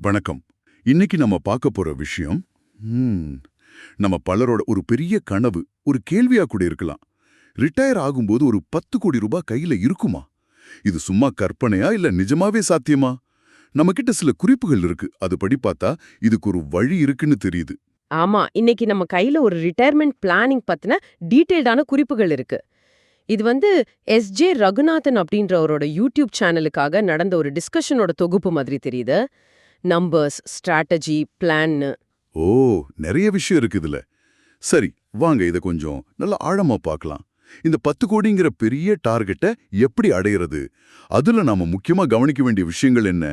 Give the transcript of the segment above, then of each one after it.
வணக்கம். இன்னைக்கு நம்ம பார்க்க போற விஷயம் நம்ம பலரோட ஒரு பெரிய கனவு ஒரு கேள்வியா கூட இருக்கலாம். ரிட்டையர் ஆகும்போது ஒரு பத்து கோடி ரூபாய் கையில இருக்குமா? இது சும்மா கற்பனையா இல்ல நிஜமாவே சாத்தியமா? நம்ம கிட்ட சில குறிப்புகள் இருக்கு. அது படி பார்த்தா இதுக்கு ஒரு வழி இருக்குன்னு தெரியுது. ஆமா இன்னைக்கு நம்ம கையில ஒரு ரிட்டையர்மெண்ட் பிளானிங் பத்தின டீடைல்டான குறிப்புகள் இருக்கு. இது வந்து எஸ் ஜே ரகுநாதன் அப்படின்றவரோட யூடியூப் சேனலுக்காக நடந்த ஒரு டிஸ்கஷனோட தொகுப்பு மாதிரி தெரியுது. நம்பர்ஸ் ஸ்ட்ராட்டஜி பிளான்னு ஓ நிறைய விஷயம் இருக்கு இதுல சரி வாங்க இத கொஞ்சம் நல்லா ஆழமா பார்க்கலாம். இந்த பத்து கோடிங்கிற பெரிய டார்கெட்டை எப்படி அடையிறது? அதுல நாம முக்கியமா கவனிக்க வேண்டிய விஷயங்கள் என்ன?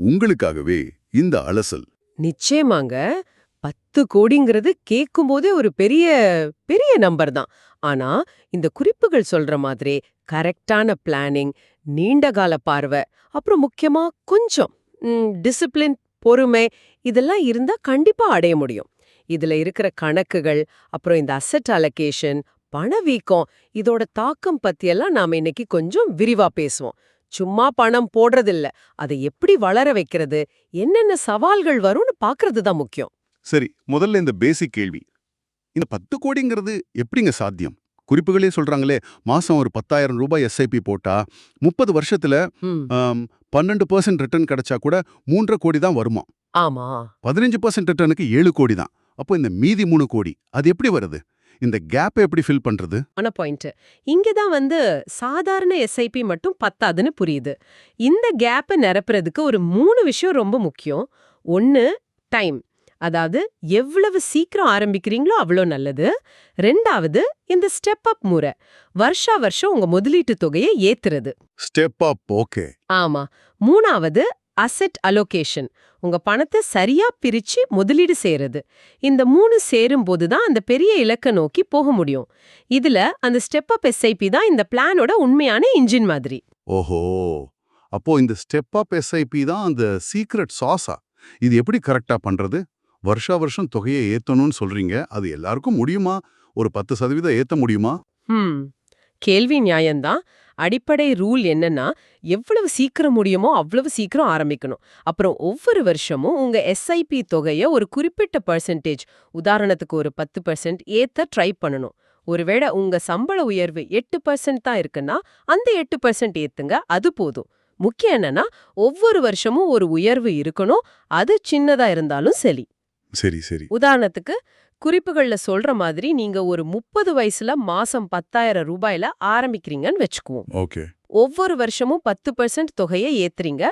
உங்களுக்காகவே இந்த அலசல். நிச்சயமாங்க. பத்து கோடிங்கிறது கேட்கும்போதே ஒரு பெரிய பெரிய நம்பர் தான். ஆனா இந்த குறிப்புகள் சொல்ற மாதிரி கரெக்டான பிளானிங் நீண்டகால பார்வை அப்புறம் முக்கியமா கொஞ்சம் டிசிப்ளின் பொறுமை இதெல்லாம் இருந்தா கண்டிப்பா அடைய முடியும். இதுல இருக்கிற கணக்குகள் அப்புறம் இந்த அசெட் அலகேஷன் பணவீக்கம் இதோட தாக்கம் பத்தியெல்லாம் நாம இன்னைக்கு கொஞ்சம் விரிவா பேசுவோம். சும்மா பணம் போடுறதில்ல. அதை எப்படி வளர வைக்கிறது? என்னென்ன சவால்கள் வரும்னு பாக்குறது தான் முக்கியம். சரி முதல்ல இந்த பேசிக் கேள்வி. இந்த பத்து கோடிங்கிறது எப்படிங்க சாத்தியம்? குறிப்புகளே சொல்றாங்களே மாசம் ஒரு பத்தாயிரம் ரூபாய் எஸ்ஐபி போட்டா முப்பது வருஷத்துல பன்னெண்டு பர்சன்ட் ரிட்டர்ன் கிடைச்சா கூட மூன்றரை கோடி தான் வருமா ஆமா. பதினஞ்சு பர்சன்ட் ரிட்டர்னுக்கு ஏழு கோடி தான். அப்போ இந்த மீதி மூணு கோடி அது எப்படி வருது? இந்த கேப்பை எப்படி ஃபில் பண்றது? ஆன பாயிண்ட் இங்கதான் வந்து சாதாரண எஸ்ஐபி மட்டும் பத்தாதுன்னு புரியுது. இந்த கேப்பை நிரப்புறதுக்கு ஒரு மூணு விஷயம் ரொம்ப முக்கியம். ஒன்னு டைம் அதாவது எவ்வளவு சீக்கிரம் ஆரம்பிக்கிறீங்களோ அவ்வளோ நல்லது. ரெண்டாவது இந்த ஸ்டெப் அப் முறை. வருஷா வருஷம் உங்க முதலீட்டு தொகையை ஏத்துறது. ஸ்டெப் அப் ஓகே ஆமா. மூணாவது அசெட் அலோகேஷன் உங்க பணத்தை சரியா பிரிச்சு முதலீடு செய்யறது இந்த மூணு சேரும்போது தான் அந்த பெரிய இலக்க நோக்கி போக முடியும். இதுல அந்த ஸ்டெப் அப் எஸ்ஐபி தான் இந்த பிளானோட உண்மையான இன்ஜின் மாதிரி. ஓஹோ. அப்போ இந்த ஸ்டெப் அப் எஸ்ஐபி தான் அந்த சீக்ரெட் சாஸா இது எப்படி கரெக்டா பண்றது? வருஷா வருஷம் தொகையை ஏத்தணும்னு சொல்றீங்க. அது எல்லாருக்கும் முடியுமா? ஒரு பத்து சதவீதம் ஏத்த முடியுமா? கேள்வி நியாயம்தான். அடிப்படை ரூல் என்னன்னா எவ்வளவு சீக்கிரம் முடியுமோ அவ்வளவு சீக்கிரம் ஆரம்பிக்கணும். அப்புறம் ஒவ்வொரு வருஷமும் உங்க எஸ்ஐபி தொகையை ஒரு குறிப்பிட்ட பர்சன்டேஜ் உதாரணத்துக்கு ஒரு பத்து பர்சன்ட் ஏத்த ட்ரை பண்ணணும். ஒருவேளை உங்க சம்பள உயர்வு எட்டு பர்சன்ட் தான் இருக்குன்னா அந்த எட்டு பர்சன்ட் ஏத்துங்க அது போதும். முக்கியம் என்னன்னா ஒவ்வொரு வருஷமும் ஒரு உயர்வு இருக்கணும் அது சின்னதா இருந்தாலும் சரி. சரி சரி. உதாரணத்துக்கு குறிப்புகள்ல சொல்ற மாதிரி நீங்க ஒரு முப்பது வயசுல மாசம் பத்தாயிரம் ரூபாயில ஆரம்பிக்கிறீங்கன்னு வச்சுக்குவோம். ஓகே. ஒவ்வொரு வருஷமும் பத்து பர்சன்ட் தொகையை ஏத்துறீங்க.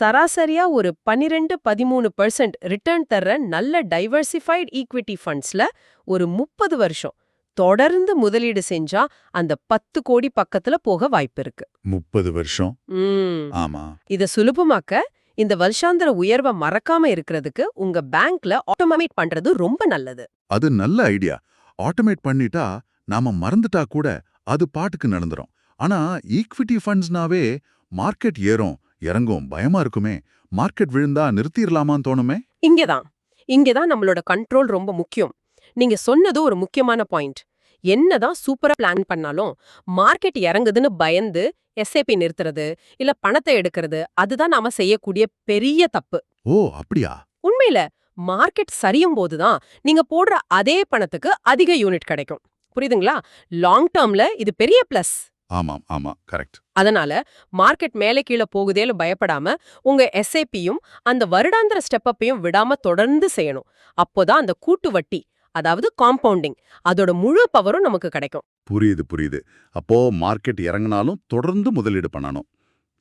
சராசரியா ஒரு பன்னிரெண்டு பதிமூணு பர்சன்ட் ரிட்டர்ன் தர்ற நல்ல டைவர்சிஃபைட் ஈக்விட்டி ஃபண்ட்ஸ்ல ஒரு முப்பது வருஷம். தொடர்ந்து முதலீடு செஞ்சா அந்த பத்து கோடி பக்கத்துல போக வாய்ப்பு இருக்கு. முப்பது வருஷம். ஆமா. இத சுலபமாக்க இந்த வருஷாந்திர உயர்வை மறக்காம இருக்கிறதுக்கு உங்க பேங்க்ல ஆட்டோமேட் பண்றது ரொம்ப நல்லது. அது நல்ல ஐடியா. ஆட்டோமேட் பண்ணிட்டா நாம மறந்துட்டா கூட அது பாட்டுக்கு நடந்துரும். ஆனா ஈக்விட்டி ஃபண்ட்ஸ்னாவே மார்க்கெட் ஏறும் இறங்கும் பயமா இருக்குமே. மார்க்கெட் விழுந்தா நிறுத்திடலாமான்னு தோணுமே? இங்கதான். இங்கதான் நம்மளோட கண்ட்ரோல் ரொம்ப முக்கியம். நீங்க சொன்னது ஒரு முக்கியமான பாயிண்ட். என்னதான் சூப்பரா பிளான் பண்ணாலும் மார்க்கெட் இறங்குதுன்னு பயந்து எஸ்ஐபி நிறுத்துறது இல்ல பணத்தை எடுக்கிறது அதுதான் நாம செய்யக்கூடிய பெரிய தப்பு. ஓ அப்படியா? உண்மையில மார்க்கெட் சரியும் போதுதான் நீங்க போடுற அதே பணத்துக்கு அதிக யூனிட் கிடைக்கும். புரியுதுங்களா? லாங் டேர்ம்ல இது பெரிய பிளஸ் ஆமாம் ஆமா கரெக்ட் அதனால மார்க்கெட் மேலே கீழே போகுதேன்னு பயப்படாம உங்க எஸ்ஐபியும் அந்த வருடாந்திர ஸ்டெப்பப்பையும் விடாம தொடர்ந்து செய்யணும். அப்போதான் அந்த கூட்டு வட்டி அதாவது காம்பவுண்டிங் அதோட முழு பவரும் நமக்கு கிடைக்கும். புரியுது புரியுது. அப்போ மார்க்கெட் இறங்கினாலும் தொடர்ந்து முதலீடு பண்ணணும்.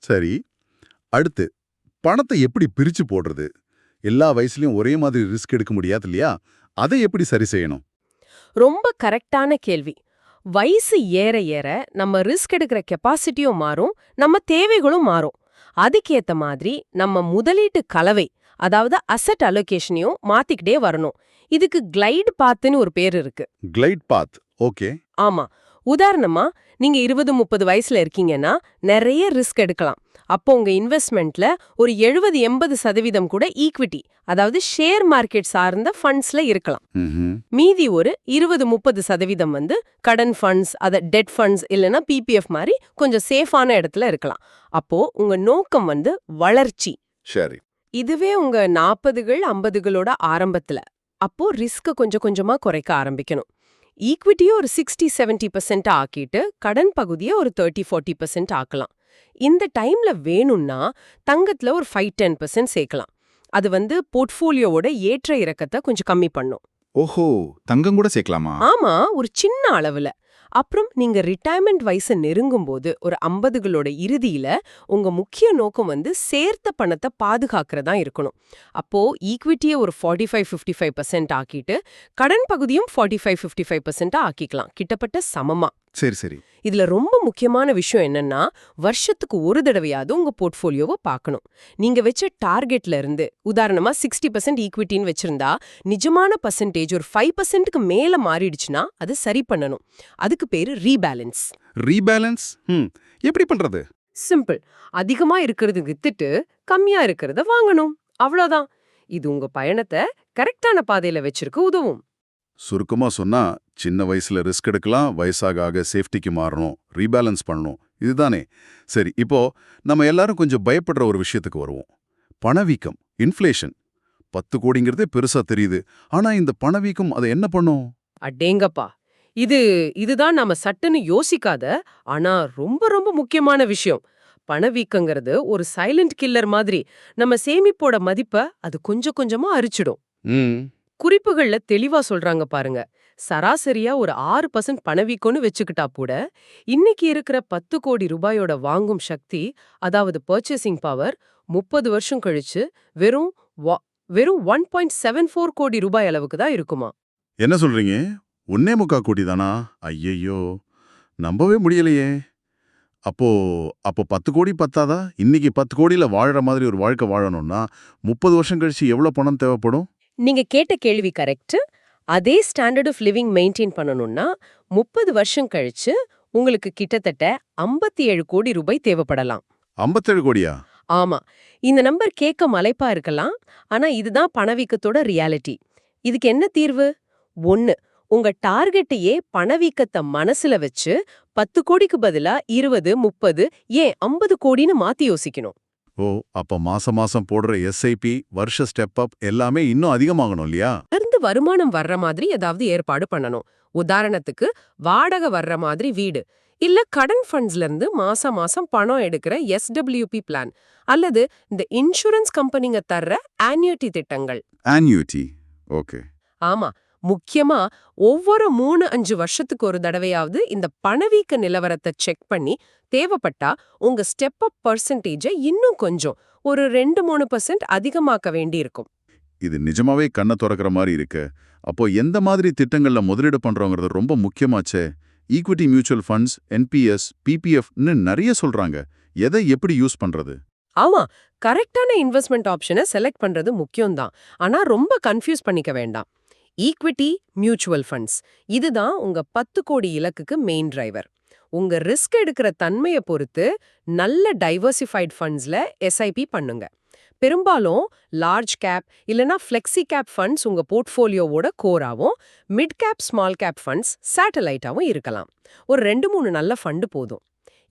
சரி அடுத்து பணத்தை எப்படி பிரிச்சு போடுறது? எல்லா வயசுலயும் ஒரே மாதிரி ரிஸ்க் எடுக்க முடியாது இல்லையா? அதை எப்படி சரி செய்யணும்? ரொம்ப கரெக்டான கேள்வி. வயசு ஏற ஏற நம்ம ரிஸ்க் எடுக்கிற கெப்பாசிட்டியும் மாறும் நம்ம தேவைகளும் மாறும். அதுக்கேத்த மாதிரி நம்ம முதலீட்டு கலவை அதாவது அசெட் அலோகேஷனையும் மாத்திக்கிட்டே வரணும். இதுக்கு கிளைடு பாத்துன்னு ஒரு பேர் இருக்கு. கிளைட் பாத் ஓகே ஆமா. உதாரணமா நீங்க இருபது முப்பது வயசுல இருக்கீங்கன்னா நிறைய ரிஸ்க் எடுக்கலாம். அப்போ உங்க இன்வெஸ்ட்மெண்ட்ல ஒரு எழுபது எண்பது சதவீதம் கூட ஈக்விட்டி அதாவது ஷேர் மார்க்கெட் சார்ந்த ஃபண்ட்ஸ்ல இருக்கலாம். மீதி ஒரு இருபது முப்பது சதவீதம் வந்து கடன் ஃபண்ட்ஸ் அத டெட் ஃபண்ட்ஸ் இல்லனா பிபிஎஃப் மாதிரி கொஞ்சம் சேஃபான இடத்துல இருக்கலாம். அப்போ உங்க நோக்கம் வந்து வளர்ச்சி. சரி. இதுவே உங்க நாற்பதுகள் ஐம்பதுகளோட ஆரம்பத்துல. அப்போ ரிஸ்க கொஞ்சம் கொஞ்சமா குறைக்க ஆரம்பிக்கணும். ஈக்விட்டியை ஒரு சிக்ஸ்டி செவன்டி பர்சன்ட் ஆக்கிட்டு கடன் பகுதியை ஒரு தேர்ட்டி ஃபார்ட்டி பர்சன்ட் ஆக்கலாம். இந்த டைம்ல வேணும்னா தங்கத்துல ஒரு ஃபைவ் டென் பர்சன்ட் சேர்க்கலாம். அது வந்து போர்ட்ஃபோலியோவோட ஏற்ற இறக்கத்தை கொஞ்சம் கம்மி பண்ணும். ஓஹோ தங்கம் கூட சேர்க்கலாமா? ஆமா ஒரு சின்ன அளவுல. அப்புறம் நீங்க ரிட்டையர்மெண்ட் வயசை நெருங்கும் போது ஒரு ஐம்பதுகளோட இறுதியில உங்க முக்கிய நோக்கம் வந்து சேர்த்த பணத்தை பாதுகாக்கிறதா இருக்கணும். அப்போ ஈக்விட்டியை ஒரு forty five fifty five percent ஆக்கிட்டு கடன் பகுதியும் ஃபார்ட்டி ஃபைவ் ஃபிஃப்டி ஃபைவ் பர்சன்டா ஆக்கிக்கலாம். கிட்டப்பட்ட சமமா. சரி சரி. இதுல ரொம்ப முக்கியமான விஷயம் என்னன்னா வருஷத்துக்கு ஒரு தடவையாவது உங்க போர்ட்ஃபோலியோவை பார்க்கணும். நீங்க வச்ச டார்கெட்ல இருந்து உதாரணமா சிக்ஸ்டி பர்சன்ட் ஈக்விட்டின்னு வச்சிருந்தா நிஜமான பர்சன்டேஜ் ஒரு ஃபைவ் பர்சன்ட்டுக்கு மேல மாறிடுச்சுன்னா அது சரி பண்ணணும். அதுக்கு பேரு ரீபேலன்ஸ். ரீபேலன்ஸ்? எப்படி பண்றது? சிம்பிள். அதிகமா இருக்கிறது வித்துட்டு கம்மியா இருக்கிறத வாங்கணும். அவ்வளோதான் இது உங்க பயணத்தை கரெக்டான பாதையில வச்சிருக்க உதவும். சுருக்கமா சொன்னா சின்ன வயசுல ரிஸ்க் எடுக்கலாம் வயசாக ஆக சேஃப்டிக்கு மாறணும் ரீபேலன்ஸ் பண்ணணும். இதுதானே? சரி இப்போ நம்ம எல்லாரும் கொஞ்சம் பயப்படுற ஒரு விஷயத்துக்கு வருவோம். பணவீக்கம் இன்ஃப்ளேஷன். பத்து கோடிங்கிறதே பெருசா தெரியுது. ஆனா இந்த பணவீக்கம் அதை என்ன பண்ணும்? அடேங்கப்பா! இது இதுதான் நாம சட்டுன்னு யோசிக்காத ஆனா ரொம்ப ரொம்ப முக்கியமான விஷயம். பணவீக்கங்கிறது ஒரு சைலண்ட் கில்லர் மாதிரி. நம்ம சேமிப்போட மதிப்ப அது கொஞ்சம் கொஞ்சமா அரிச்சிடும். ம். குறிப்புகள்ல தெளிவா சொல்றாங்க பாருங்க. சராசரியா ஒரு ஆறு பர்சன்ட் பணவீக்கம்னு வச்சுக்கிட்டா கூட இன்னைக்கு இருக்கிற பத்து கோடி ரூபாயோட வாங்கும் சக்தி அதாவது பர்ச்சேசிங் பவர் முப்பது வருஷம் கழிச்சு வெறும் வெறும் ஒன் பாயிண்ட் செவன் ஃபோர் கோடி ரூபாய் அளவுக்கு தான் இருக்குமா. என்ன சொல்றீங்க? ஒன்னே முக்கா கோடி தானா? ஐயையோ! நம்பவே முடியலையே. அப்போ அப்போ பத்து கோடி பத்தாதா? இன்னைக்கு பத்து கோடியில வாழற மாதிரி ஒரு வாழ்க்கை வாழணும்னா முப்பது வருஷம் கழிச்சு எவ்வளவு பணம் தேவைப்படும்? நீங்க கேட்ட கேள்வி கரெக்ட். அதே ஸ்டாண்டர்ட் ஆஃப் லிவிங் மெயின்டைன் பண்ணணும்னா முப்பது வருஷம் கழிச்சு உங்களுக்கு கிட்டத்தட்ட ஐம்பத்தி ஏழு கோடி ரூபாய் தேவைப்படலாம். ஐம்பத்தேழு கோடியா? ஆமா. இந்த நம்பர் கேட்க மலைப்பா இருக்கலாம். ஆனா இதுதான் பணவீக்கத்தோட ரியாலிட்டி இதுக்கு என்ன தீர்வு? ஒன்னு உங்க டார்கெட்டையே பணவீக்கத்தை மனசுல வச்சு பத்து கோடிக்கு பதிலா இருபது முப்பது ஏன் ஐம்பது கோடின்னு மாத்தி யோசிக்கணும். ஓ அப்ப மாசம் மாசம் போடுற எஸ்ஐபி வருஷ ஸ்டெப் அப் எல்லாமே இன்னும் அதிகமாகணும் இல்லையா? இருந்து வருமானம் வர்ற மாதிரி ஏதாவது ஏற்பாடு பண்ணணும். உதாரணத்துக்கு வாடகை வர்ற மாதிரி வீடு இல்ல கடன் ஃபண்ட்ஸ்ல இருந்து மாசம் மாசம் பணம் எடுக்கிற எஸ்டபிள்யூபி பிளான் அல்லது இந்த இன்சூரன்ஸ் கம்பெனிங்க தர்ற ஆன்யூட்டி திட்டங்கள். ஆன்யூட்டி ஓகே ஆமா முக்கியமா ஒவ்வொரு மூணு அஞ்சு வருஷத்துக்கு ஒரு தடவையாவது இந்த பணவீக்க நிலவரத்தை செக் பண்ணி தேவைப்பட்டா உங்க ஸ்டெப் அப் பர்சன்டேஜை இன்னும் கொஞ்சம் ஒரு ரெண்டு மூணு பர்சன்ட் அதிகமாக்க வேண்டியிருக்கும். இது நிஜமாவே கண்ணை திறக்கிற மாதிரி இருக்கு. அப்போ எந்த மாதிரி திட்டங்கள்ல முதலீடு பண்றோங்கிறது ரொம்ப முக்கியமாச்சே. ஈக்விட்டி மியூச்சுவல் ஃபண்ட்ஸ் என்பிஎஸ் பிபிஎஃப்னு நிறைய சொல்றாங்க. எதை எப்படி யூஸ் பண்றது? ஆமா கரெக்டான இன்வெஸ்ட்மெண்ட் ஆப்ஷனை செலக்ட் பண்றது முக்கியம்தான். ஆனா ரொம்ப கன்ஃபியூஸ் பண்ணிக்க வேண்டாம். ஈக்விட்டி மியூச்சுவல் ஃபண்ட்ஸ் இதுதான் உங்க பத்து கோடி இலக்குக்கு மெயின் டிரைவர் உங்க ரிஸ்க் எடுக்கிற தன்மையை பொறுத்து நல்ல டைவர்சிஃபைட் ஃபண்ட்ஸ்ல எஸ்ஐபி பண்ணுங்க. பெரும்பாலும் லார்ஜ் கேப் இல்லனா ஃப்ளெக்ஸி கேப் ஃபண்ட்ஸ் உங்க போர்ட்ஃபோலியோவோட கோராவும் mid cap small cap funds சேட்டலைட்டாவும் இருக்கலாம். ஒரு ரெண்டு மூணு நல்ல ஃபண்டு போதும்.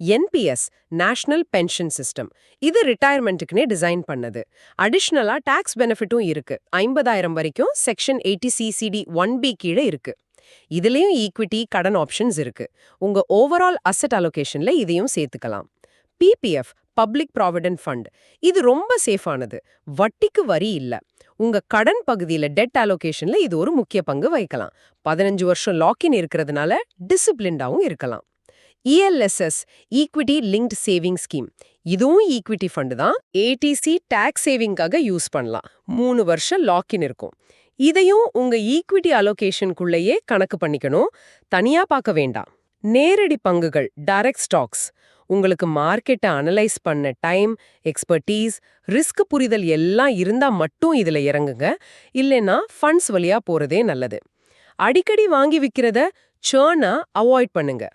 என்பிஎஸ் நேஷனல் பென்ஷன் சிஸ்டம் இது ரிட்டையர்மெண்ட்டுக்குனே டிசைன் பண்ணது. அடிஷ்னலா டாக்ஸ் பெனிஃபிட்டும் இருக்கு. ஐம்பதாயிரம் வரைக்கும் section eighty CCD one B கீழே இருக்கு. இதுலயும் ஈக்விட்டி கடன் ஆப்ஷன்ஸ் இருக்கு. உங்க ஓவரால் அசெட் அலோகேஷன்ல இதையும் சேர்த்துக்கலாம். பிபிஎஃப் பப்ளிக் ப்ராவிடென்ட் ஃபண்ட் இது ரொம்ப சேஃபானது வட்டிக்கு வரி இல்ல. உங்க கடன் பகுதியில டெட் அலோகேஷன்ல இது ஒரு முக்கிய பங்கு வகிக்கலாம். பதினஞ்சு வருஷம் லாக்இன் இருக்கிறதுனால டிசிப்ளின்டாவும் இருக்கலாம். ELSS equity linked saving scheme இதுவும் ஈக்விட்டி ஃபண்டு தான். ஏடிசி டேக்ஸ் சேவிங்காக யூஸ் பண்ணலாம். மூணு வருஷம் லாக்இன் இருக்கும். இதையும் உங்க ஈக்விட்டி அலோகேஷனுக்குள்ளேயே கணக்கு பண்ணிக்கணும். தனியா பார்க்க வேண்டாம். நேரடி பங்குகள் டைரக்ட் ஸ்டாக்ஸ் உங்களுக்கு மார்க்கெட்டை அனலைஸ் பண்ண டைம் எக்ஸ்பர்டீஸ் ரிஸ்க் புரிதல் எல்லாம் இருந்தா மட்டும் இதுல இறங்குங்க. இல்லைன்னா ஃபண்ட்ஸ் வழியா போறதே நல்லது. அடிக்கடி வாங்கி விற்கிறத சேர்னா அவாய்ட் பண்ணுங்க.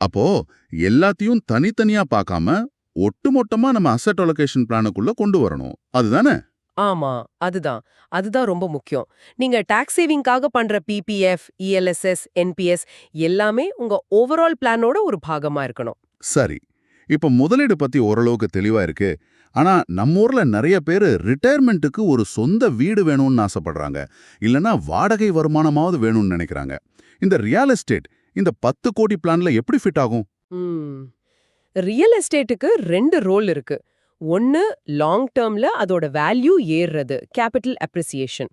அப்போ எல்லாத்தையும் தனித்தனியா பார்க்காம ஒட்டுமொத்தமா நம்ம அசெட் அலோகேஷன் பிளானுக்குள்ள கொண்டு வரணும். அதுதானே? ஆமா அதுதான். அதுதான் ரொம்ப முக்கியம். நீங்க டாக்ஸ் சேவிங்காக பண்ற பிபிஎஃப் இஎல்எஸ்எஸ் என்பிஎஸ் எல்லாமே உங்க ஓவரால் பிளானோட ஒரு பாகமா இருக்கணும். சரி. இப்ப முதலீடு பத்தி ஓரளவுக்கு தெளிவா இருக்கு. ஆனா நம்ம ஊர்ல நிறைய பேர் ரிட்டையர்மெண்ட்டுக்கு ஒரு சொந்த வீடு வேணும்னு ஆசைப்படுறாங்க. இல்லனா வாடகை வருமானமாவது வேணும்னு நினைக்கிறாங்க. இந்த ரியல் எஸ்டேட் இந்த பத்து கோடி பிளான்ல எப்படி ஃபிட் ஆகும்? ரியல் எஸ்டேட்டுக்கு ரெண்டு ரோல் இருக்கு. ஒன்னு லாங் டேர்ம்ல அதோட வேல்யூ ஏறுறது கேபிட்டல் அப்ரிசியேஷன்.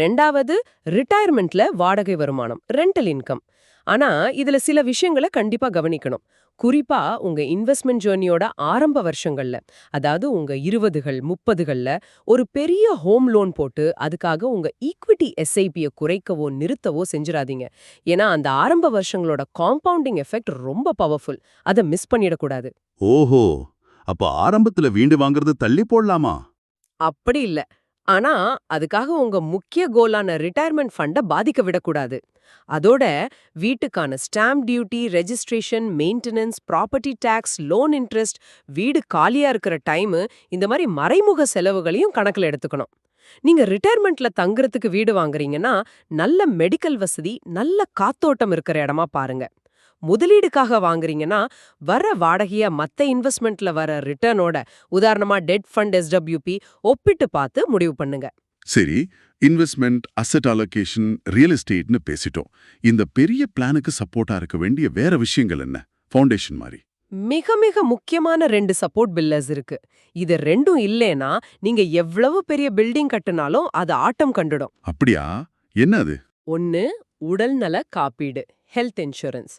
ரெண்டாவது ரிட்டையர்மெண்ட்ல வாடகை வருமானம் ரெண்டல் இன்கம். ஆனா இதுல சில விஷயங்களை கண்டிப்பா கவனிக்கணும். குறிப்பா உங்க இன்வெஸ்ட்மெண்ட் ஜேர்னியோட ஆரம்ப வருஷங்கள்ல அதாவது உங்க இருபதுகள் முப்பதுகள்ல ஒரு பெரிய ஹோம் லோன் போட்டு அதுக்காக உங்க ஈக்விட்டி எஸ்ஐபியை குறைக்கவோ நிறுத்தவோ செஞ்சிடாதீங்க. ஏன்னா அந்த ஆரம்ப வருஷங்களோட காம்பவுண்டிங் எஃபெக்ட் ரொம்ப பவர்ஃபுல் அதை மிஸ் பண்ணிடக்கூடாது. ஓஹோ! அப்ப ஆரம்பத்துல வீடு வாங்குறது தள்ளி போடலாமா? அப்படி இல்ல. ஆனா அதுக்காக உங்க முக்கிய கோலான ரிட்டையர்மெண்ட் ஃபண்டை பாதிக்க விடக்கூடாது. அதோட வீட்டுக்கான stamp duty registration maintenance property tax loan interest வீடு காலியா இருக்கிற டைமு இந்த மாதிரி மறைமுக செலவுகளையும் கணக்குல எடுத்துக்கணும். நீங்க ரிட்டையர்மெண்ட்ல தங்குறதுக்கு வீடு வாங்குறீங்கன்னா நல்ல மெடிக்கல் வசதி நல்ல காத்தோட்டம் இருக்கிற இடமா பாருங்க. முதலீடுக்காக வாங்குறீங்கன்னா வர வாடகைய மத்த இன்வெஸ்ட்மெண்ட்ல வர ரிட்டர்னோட உதாரணமா டெட் ஃபண்ட் எஸ்டபிள்யூபி ஒப்பிட்டு பார்த்து முடிவு பண்ணுங்க. சரி இன்வெஸ்ட்மெண்ட் அசெட் அலோகேஷன் ரியல் எஸ்டேட்னு பேசிட்டோம். இந்த பெரிய பிளானுக்கு சப்போர்ட்டா இருக்க வேண்டிய வேற விஷயங்கள் என்ன? ஃபவுண்டேஷன் மாதிரி. மிக மிக முக்கியமான ரெண்டு சப்போர்ட் பில்லர்ஸ் இருக்கு. இது ரெண்டும் இல்லேனா நீங்க எவ்வளவு பெரிய பில்டிங் கட்டுனாலும் அது ஆட்டம் கண்டுடும். அப்படியா? என்ன அது ஒன்னு உடல்நல காப்பீடு ஹெல்த் இன்சூரன்ஸ்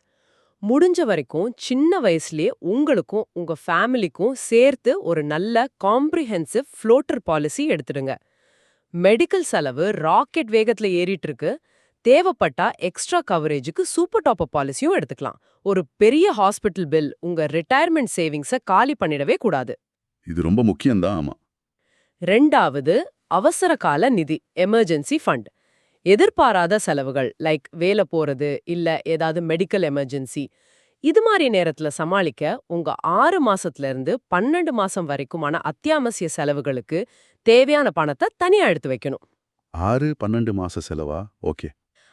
முடிஞ்ச வரைக்கும் சின்ன வயசுலயே உங்களுக்கும் உங்க ஃபேமிலிக்கும் சேர்த்து ஒரு நல்ல காம்ப்ரிஹென்சிவ் ஃப்ளோட்டர் பாலிசி எடுத்துடுங்க. மெடிக்கல் செலவு ராக்கெட் வேகத்துல ஏறிட்டு இருக்கு தேவைப்பட்டா எக்ஸ்ட்ரா கவரேஜுக்கு சூப்பர் டாப் பாலிசியும் எடுத்துக்கலாம். ஒரு பெரிய ஹாஸ்பிட்டல் பில் உங்க ரிட்டையர்மெண்ட் சேவிங்ஸை காலி பண்ணிடவே கூடாது. இது ரொம்ப முக்கியம்தான் ஆமா. ரெண்டாவது அவசர கால நிதி எமர்ஜென்சி ஃபண்ட் எதிர்பாராத செலவுகள் லைக் வேலை போறது இல்ல ஏதாவது மெடிக்கல் எமர்ஜென்சி இது மாதிரி நேரத்துல சமாளிக்க உங்க ஆறு மாசத்துல இருந்து பன்னெண்டு மாசம் வரைக்குமான அத்தியாவசிய செலவுகளுக்கு தேவையான பணத்தை தனியா எடுத்து வைக்கணும். ஆறு பன்னெண்டு மாச செலவா? ஓகே.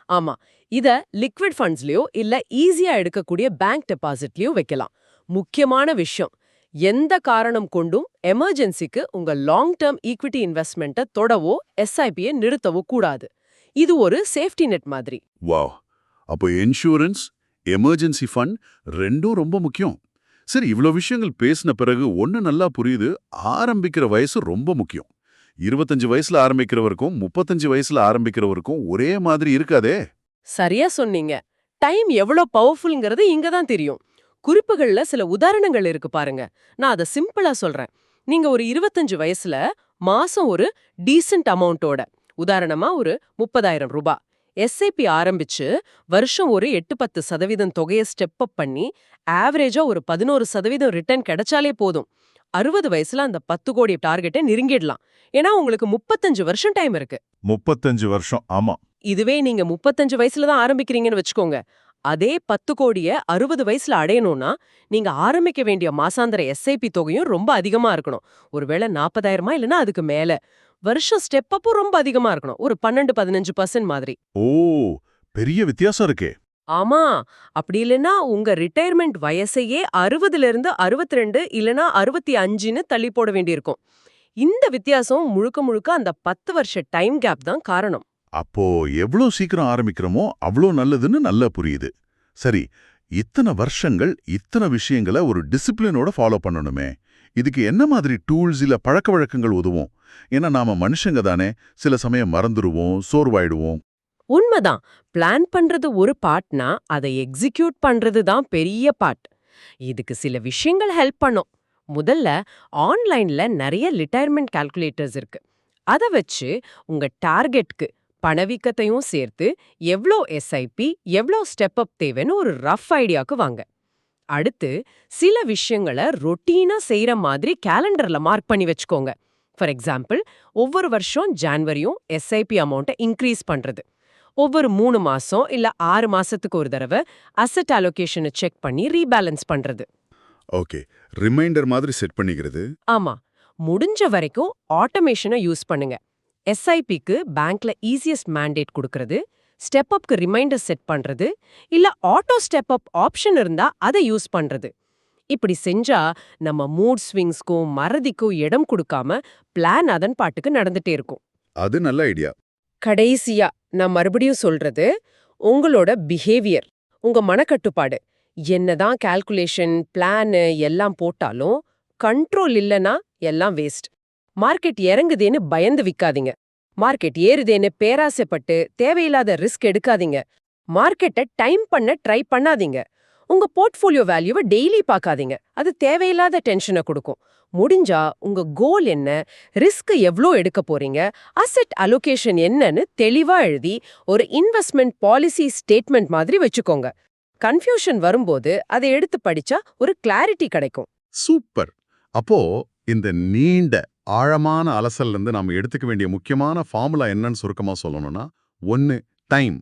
ஆமா. இத லிக்விட் ஃபண்ட்ஸ்லயோ இல்ல ஈஸியா எடுக்கக்கூடிய பேங்க் டெபாசிட்லயோ வைக்கலாம். முக்கியமான விஷயம் எந்த காரணம் கொண்டும் எமர்ஜென்சிக்கு உங்க லாங் டேர்ம் ஈக்விட்டி இன்வெஸ்ட்மெண்ட்டை தொடவோ எஸ்ஐபியை நிறுத்தவோ கூடாது. இது ஒரு சேஃப்டி நெட் மாதிரி. வாவ். அப்போ இன்சூரன்ஸ் எமர்ஜென்சி ஃபண்ட் ரெண்டும் ரொம்ப முக்கியம். சரி இவ்வளோ விஷயங்கள் பேசின பிறகு ஒன்று நல்லா புரியுது ஆரம்பிக்கிற வயசு ரொம்ப முக்கியம். இருபத்தஞ்சு வயசுல ஆரம்பிக்கிறவருக்கும் முப்பத்தஞ்சு வயசுல ஆரம்பிக்கிறவருக்கும் ஒரே மாதிரி இருக்காதே. சரியா சொன்னீங்க. டைம் எவ்வளோ பவர்ஃபுல்ங்கிறது இங்க தான் தெரியும். குறிப்புகள்ல சில உதாரணங்கள் இருக்கு பாருங்க. நான் அதை சிம்பிளா சொல்றேன். நீங்க ஒரு இருபத்தஞ்சு வயசுல மாசம் ஒரு டீசென்ட் அமௌண்ட்டோட உதாரணமா ஒரு முப்பதாயிரம் ரூபாய் எஸ்ஐபி ஆரம்பிச்சு வருஷம் ஒரு எட்டு பத்து சதவீதம் தொகையை ஸ்டெப் அப் பண்ணி ஆவரேஜா ஒரு பதினோரு சதவீதம் ரிட்டர்ன் கிடைச்சாலே போதும். அறுபது வயசுல அந்த பத்து கோடி டார்கெட்டை நெருங்கிடலாம். ஏன்னா உங்களுக்கு முப்பத்தஞ்சு வருஷம் டைம் இருக்கு. முப்பத்தஞ்சு வருஷம் ஆமா. இதுவே நீங்க முப்பத்தஞ்சு வயசுல தான் ஆரம்பிக்கிறீங்கன்னு வச்சுக்கோங்க. அதே பத்து கோடிய அறுபது வயசுல அடையணும்னா நீங்க ஆரம்பிக்க வேண்டிய மாசாந்திர எஸ்ஐபி தொகையும் ரொம்ப அதிகமா இருக்கணும். ஒருவேளை நாற்பதாயிரமா இல்லைன்னா அதுக்கு மேல. வருஷம் ஸ்டெப் அப்போ ரொம்ப அதிகமா இருக்கணும். ஒரு பன்னெண்டு பதினஞ்சு பர்சன்ட் மாதிரி. ஓ பெரிய வித்தியாசம் இருக்கே. ஆமா. அப்படி இல்லைன்னா உங்க ரிட்டையர்மெண்ட் வயசையே அறுபதுல இருந்து அறுபத்தி ரெண்டு இல்லைன்னா அறுபத்தி அஞ்சுன்னு தள்ளி போட வேண்டியிருக்கும். இந்த வித்தியாசம் முழுக்க முழுக்க அந்த பத்து வருஷ டைம் கேப் தான் காரணம். அப்போ எவ்வளோ சீக்கிரம் ஆரம்பிக்கிறோமோ அவ்வளோ நல்லதுன்னு நல்லா புரியுது. சரி இத்தனை வருஷங்கள் இத்தனை விஷயங்களை ஒரு டிசிப்ளினோட ஃபாலோ பண்ணணுமே. இதுக்கு என்ன மாதிரி டூல்ஸ் இல்லை பழக்க வழக்கங்கள் உதவும்? ஏன்னா நாம மனுஷங்க தானே சில சமயம் மறந்துடுவோம் சோர்வாயிடுவோம். உண்மைதான். பிளான் பண்றது ஒரு பார்ட்னா அதை எக்ஸிக்யூட் பண்றது தான் பெரிய பார்ட். இதுக்கு சில விஷயங்கள் ஹெல்ப் பண்ணும். முதல்ல ஆன்லைன்ல நிறைய ரிட்டையர்மெண்ட் கால்குலேட்டர்ஸ் இருக்கு. அதை வச்சு உங்க டார்கெட்க்கு பணவீக்கத்தையும் சேர்த்து எவ்வளோ எஸ்ஐபி எவ்வளோ ஸ்டெப் அப் தேவைன்னு ஒரு ரஃப் ஐடியாக்கு வாங்க. அடுத்து சில விஷயங்களை ரொட்டீனா செய்யற மாதிரி கேலண்டர்ல மார்க் பண்ணி வச்சுக்கோங்க. ஃபார் எக்ஸாம்பிள் ஒவ்வொரு வருஷம் ஜான்வரியும் எஸ்ஐபி அமௌண்ட்டை இன்க்ரீஸ் பண்றது. ஒவ்வொரு மூணு மாசம் இல்ல ஆறு மாசத்துக்கு ஒரு தடவை அசெட் அலோகேஷனை செக் பண்ணி ரீபேலன்ஸ் பண்றது. ஓகே ரிமைண்டர் மாதிரி செட் பண்ணிக்கிறது. ஆமா. முடிஞ்ச வரைக்கும் ஆட்டோமேஷனை யூஸ் பண்ணுங்க. எஸ்ஐபிக்கு பேங்க்ல ஈஸியஸ்ட் மேண்டேட் கொடுக்கறது ஸ்டெப் அப்க்கு ரிமைண்டர் செட் பண்றது இல்ல ஆட்டோ ஸ்டெப் அப் ஆப்ஷன் இருந்தா அதை யூஸ் பண்றது. இப்படி செஞ்சா நம்ம மூட் ஸ்விங்ஸ்க்கும் மறதிக்கும் இடம் கொடுக்காம பிளான் அதன் பாட்டுக்கு நடந்துட்டே இருக்கும். அது நல்ல ஐடியா கடைசியா நான் மறுபடியும் சொல்றது உங்களோட பிஹேவியர் உங்க மனக்கட்டுப்பாடு என்னதான் கால்குலேஷன் பிளான் எல்லாம் போட்டாலும் கண்ட்ரோல் இல்லனா எல்லாம் வேஸ்ட் மார்க்கெட் இறங்குதேன்னு பயந்து விக்காதீங்க. மார்க்கெட் ஏறுதேன்னு பேராசைப்பட்டு தேவையில்லாத ரிஸ்க் எடுக்காதீங்க. மார்க்கெட்டை டைம் பண்ண ட்ரை பண்ணாதீங்க. உங்க போர்ட்ஃபோலியோ வேல்யூவை டெய்லி பார்க்காதீங்க அது தேவையில்லாத டென்ஷனை கொடுக்கும். முடிஞ்சா உங்க கோல் என்ன? ரிஸ்க் எவ்ளோ எடுக்க போறீங்க? அசெட் அலோகேஷன் என்னன்னு தெளிவா எழுதி ஒரு இன்வெஸ்ட்மெண்ட் பாலிசி ஸ்டேட்மெண்ட் மாதிரி வச்சுக்கோங்க. கன்ஃபியூஷன் வரும்போது அதை எடுத்து படிச்சா ஒரு கிளாரிட்டி கிடைக்கும். சூப்பர். அப்போ இந்த நீண்ட ஆழமான அலசல்ல இருந்து நாம எடுத்துக்க வேண்டிய முக்கியமான ஃபார்முலா என்னன்னு சுருக்கமா சொல்லணும்னா ஒன்னு டைம்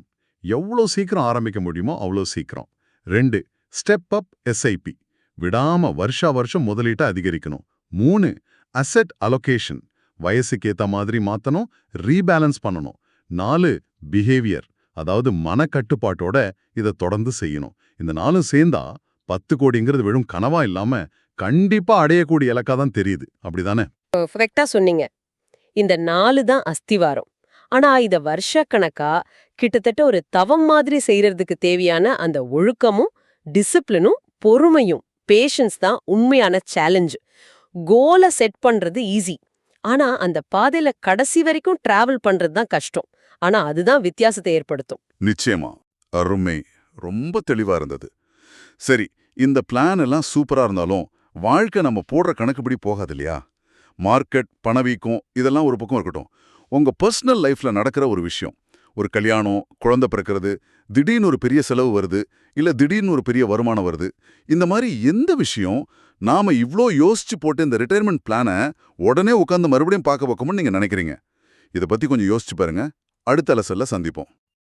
எவ்வளோ சீக்கிரம் ஆரம்பிக்க முடியுமோ அவ்வளோ சீக்கிரம். ரெண்டு ஸ்டெப் அப் எஸ்ஐபி விடாம வருஷா வருஷம் முதலீட்டை அதிகரிக்கணும். மூணு அசெட் அலொகேஷன் வயசுக்கு ஏத்த மாதிரி மாற்றணும் ரீபேலன்ஸ் பண்ணணும். நாலு பிஹேவியர் அதாவது மனக்கட்டுப்பாட்டோட இதை தொடர்ந்து செய்யணும். இந்த நாளும் சேர்ந்தா பத்து கோடிங்கிறது வெறும் கனவா இல்லாம கண்டிப்பா அடையக்கூடிய இலக்கா தான் தெரியுது. அப்படிதானே? பர்ஃபெக்டாக சொன்னீங்க. இந்த நாலு தான் அஸ்திவாரம். ஆனா இத வருஷக்கணக்கா கிட்டத்தட்ட ஒரு தவம் மாதிரி செய்யறதுக்கு தேவையான அந்த ஒழுக்கமும் டிசிப்ளினும் பொறுமையும் பேஷன்ஸ் தான் உண்மையான சேலஞ்சு கோலை செட் பண்றது ஈஸி ஆனா அந்த பாதையில கடைசி வரைக்கும் டிராவல் பண்றது தான் கஷ்டம். ஆனா அதுதான் வித்தியாசத்தை ஏற்படுத்தும். நிச்சயமா. அருமை. ரொம்ப தெளிவா இருந்தது. சரி இந்த பிளான் எல்லாம் சூப்பரா இருந்தாலும் வாழ்க்கை நம்ம போடுற கணக்குப்படி போகாது இல்லையா? மார்க்கெட் பணவீக்கம் இதெல்லாம் ஒரு பக்கம் இருக்கட்டும். உங்க பர்சனல் லைஃப்ல நடக்கிற ஒரு விஷயம். ஒரு கல்யாணம் குழந்தை பிறக்கிறது திடீர்னு ஒரு பெரிய செலவு வருது இல்ல திடீர்னு ஒரு பெரிய வருமானம் வருது. இந்த மாதிரி எந்த விஷயம் நாம இவ்ளோ யோசிச்சு போட்டு இந்த ரிட்டையர்மெண்ட் பிளானை உடனே உட்காந்து மறுபடியும் பார்க்க வைக்கணும்னு நீங்க நினைக்கிறீங்க? இதை பத்தி கொஞ்சம் யோசிச்சு பாருங்க. அடுத்த அலசல்ல சந்திப்போம்.